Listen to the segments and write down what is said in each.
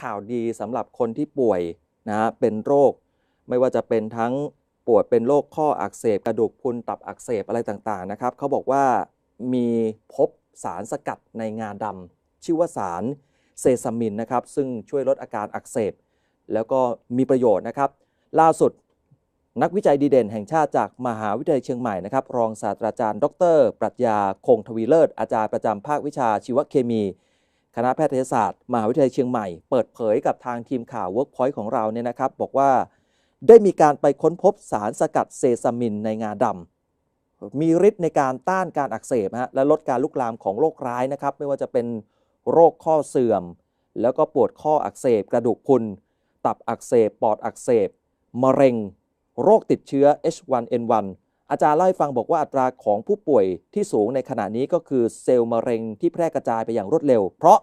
ข่าวดีสำหรับคนที่ป่วยนะฮะเป็นโรค ไม่ว่าจะเป็นทั้งปวดเป็นโรคข้ออักเสบกระดูกพุนตับอักเสบอะไรต่างๆนะครับเขาบอกว่ามีพบสารสกัดในงาดำชื่อว่าสารเซซามินนะครับซึ่งช่วยลดอาการอักเสบ แล้วก็มีประโยชน์นะครับ ล่าสุดนักวิจัยดีเด่นแห่งชาติจากมหาวิทยาลัยเชียงใหม่นะครับ รองศาสตราจารย์ ดร ปรัชญาคงทวีเลิศ อาจารย์ประจำภาควิชาชีวเคมี คณะแพทยศาสตร์มหาวิทยาลัยเชียงใหม่ เปิดเผยกับทางทีมข่าว Workpoint ของเราเนี่ยนะครับ บอกว่าได้มีการไปค้นพบสารสกัดเซซามินในงาดำมีฤทธิ์ในการต้านการอักเสบฮะและลดการลุกลามของโรคร้ายนะครับ ไม่ว่าจะเป็นโรคข้อเสื่อม แล้วก็ปวดข้ออักเสบ กระดูกพุนตับอักเสบ ปอดอักเสบ มะเร็ง โรคติดเชื้อ H1N1 อาจารย์เล่าให้ฟังบอกว่าอัตราของผู้ป่วยที่สูงในขณะนี้ก็คือเซลล์มะเร็งที่แพร่กระจายไปอย่างรวดเร็ว เพราะ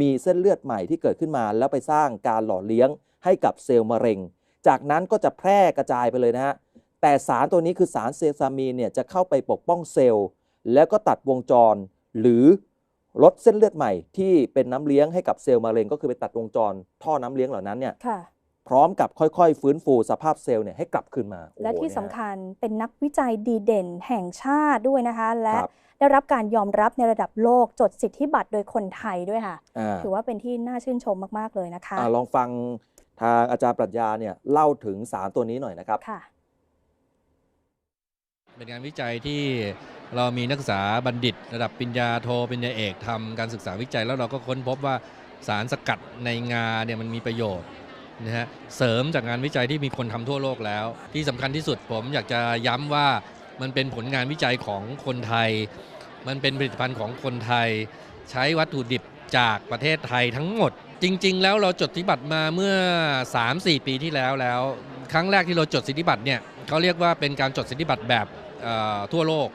มีเส้นเลือดใหม่ที่เกิดขึ้นมาแล้วไปสร้างการหล่อเลี้ยงให้กับเซลล์มะเร็ง จากนั้นก็จะแพร่กระจายไปเลยนะฮะแต่สารตัวนี้คือสารเซซามีนเนี่ยจะเข้าไปปกป้องเซลล์ แล้วก็ตัดวงจร หรือลดเส้นเลือดใหม่ที่เป็นน้ำเลี้ยงให้กับเซลล์มะเร็ง ก็คือไปตัดวงจร ท่อน้ำเลี้ยงเหล่านั้นเนี่ย พร้อมกับค่อยๆ ฟื้นฟูสภาพเซลล์เนี่ยให้กลับคืนมาโอ้โหและที่เนี่ยสำคัญเป็นนักวิจัยดีเด่นแห่งชาติด้วยนะคะ และครับได้รับการยอมรับในระดับโลกจดสิทธิบัตรโดยคนไทยด้วยค่ะอ่าถือว่าเป็นที่น่าชื่นชมมากๆเลยนะคะอ่าลองฟังทางอาจารย์ปรัชญาเนี่ยเล่าถึงสารตัวนี้หน่อยนะครับค่ะเป็นงานวิจัยที่เรามีนักศึกษาบัณฑิต ระดับปริญญาโทปริญญาเอกทำการศึกษาวิจัย แล้วเราก็ค้นพบว่าสารสกัดในงาเนี่ยมันมีประโยชน์ นะฮะเสริมจากงานวิจัยที่มีคนทำทั่วโลกแล้ว ที่สำคัญที่สุดผมอยากจะย้ำว่ามันเป็นผลงานวิจัยของคนไทย มันเป็นผลิตภัณฑ์ของคนไทย ใช้วัตถุดิบจากประเทศไทยทั้งหมด จริง ๆ แล้วเราจดสิทธิบัตรมาเมื่อ 3-4 ปีที่แล้วแล้ว ครั้งแรกที่เราจดสิทธิบัตรเนี่ยเขาเรียกว่าเป็นการจดสิทธิบัตรแบบทั่วโลก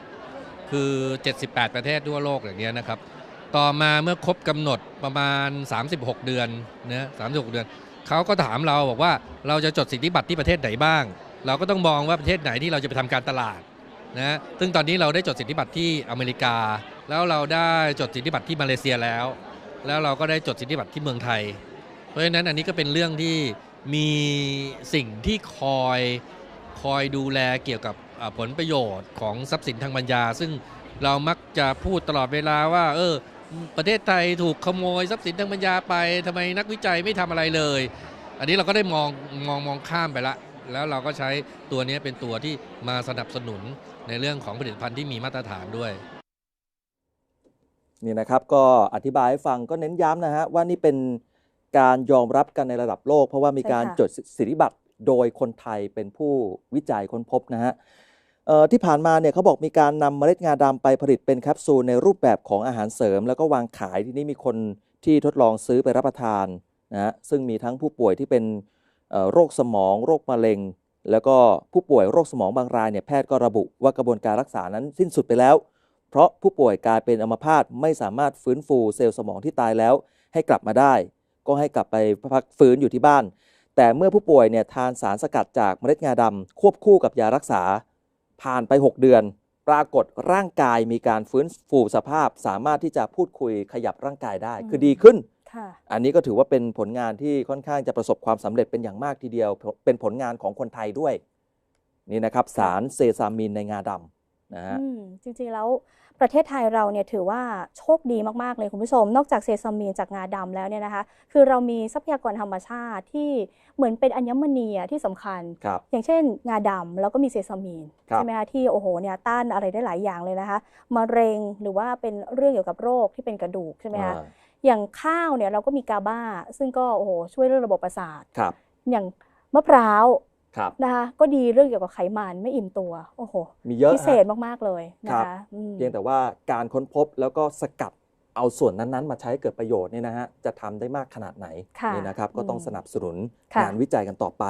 คือ 78 ประเทศทั่วโลกอย่างเงี้ยนะครับ ต่อมาเมื่อครบกำหนดประมาณ 36 เดือนนะ36 เดือน เขาก็ถามเราบอกว่าเราจะจดสิทธิบัตรที่ประเทศไหนบ้าง เราก็ต้องมองว่าประเทศไหนที่เราจะไปทำการตลาดนะซึ่งตอนนี้เราได้จดสิทธิบัตรที่อเมริกา แล้วเราได้จดสิทธิบัตรที่มาเลเซียแล้ว แล้วเราก็ได้จดสิทธิบัตรที่เมืองไทย เพราะฉะนั้นอันนี้ก็เป็นเรื่องที่มีสิ่งที่คอยคอยดูแลเกี่ยวกับผลประโยชน์ของทรัพย์สินทางปัญญา ซึ่งเรามักจะพูดตลอดเวลาว่า เออ ประเทศไทยถูกขโมยทรัพย์สินทางปัญญาไปทำไมนักวิจัยไม่ทำอะไรเลย อันนี้เราก็ได้มองมองมองข้ามไปละ แล้วเราก็ใช้ตัวนี้เป็นตัวที่มาสนับสนุนในเรื่องของผลิตภัณฑ์ที่มีมาตรฐานด้วยนี่นะครับก็อธิบายให้ฟังก็เน้นย้ำนะฮะว่านี่เป็นการยอมรับกันในระดับโลก เพราะว่ามีการใช่ค่ะจดสิทธิบัตรโดยคนไทยเป็นผู้วิจัยค้นพบนะฮะเอ่อ ที่ผ่านมาเนี่ยเขาบอกมีการนำเมล็ดงาดำไปผลิตเป็นแคปซูลในรูปแบบของอาหารเสริม แล้วก็วางขายที่นี่มีคนที่ทดลองซื้อไปรับประทานนะฮะซึ่งมีทั้งผู้ป่วยที่เป็นโรคสมอง โรคมะเร็ง แล้วก็ผู้ป่วยโรคสมองบางรายเนี่ยแพทย์ก็ระบุว่ากระบวนการรักษานั้นสิ้นสุดไปแล้ว เพราะผู้ป่วยกลายเป็นอัมพาตไม่สามารถฟื้นฟูเซลล์สมองที่ตายแล้ว ให้กลับมาได้ ก็ให้กลับไปพักฟื้นอยู่ที่บ้าน แต่เมื่อผู้ป่วยเนี่ยทานสารสกัดจากเมล็ดงาดำควบคู่กับยารักษา ผ่านไป 6 เดือน ปรากฏร่างกายมีการฟื้นฟูสภาพ สามารถที่จะพูดคุยขยับร่างกายได้ คือดีขึ้นค่ะอันนี้ก็ถือว่าเป็นผลงานที่ค่อนข้างจะประสบความสำเร็จเป็นอย่างมากทีเดียว เป็นผลงานของคนไทยด้วย นี่นะครับสารเซซามินในงาดำ นะฮะอืมจริงๆแล้วประเทศไทยเราเนี่ยถือว่าโชคดีมากๆเลยคุณผู้ชม นอกจากเซซามีนจากงาดำแล้วเนี่ยนะคะ คือเรามีทรัพยากรธรรมชาติที่เหมือนเป็นอัญมณีอะที่สำคัญครับอย่างเช่น งาดำแล้วก็มีเซซามีนครับใช่ไหมคะที่โอ้โหเนี่ยต้านอะไรได้หลายอย่างเลยนะคะมะเร็งหรือว่าเป็นเรื่องเกี่ยวกับโรคที่เป็นกระดูกใช่ไหมคะอ่าอย่างข้าวเนี่ยเราก็มีกาบ้า ซึ่งก็โอ้โหช่วยเรื่องระบบประสาทครับอย่างมะพร้าวครับ นะคะก็ดีเรื่องเกี่ยวกับไขมันไม่อิ่มตัวโอ้โหมีเยอะพิเศฮะษมากๆเลยนะครัคะบอืมเพียงแต่ว่าการค้นพบแล้วก็สกัดเอาส่วนนั้นๆ มาใช้ให้เกิดประโยชน์เนี่ยนะฮะจะทำได้มากขนาดไหนค่ะนี่นะครับก็ต้องอืมสนับสนุนค่ะงานวิจัยกันต่อไป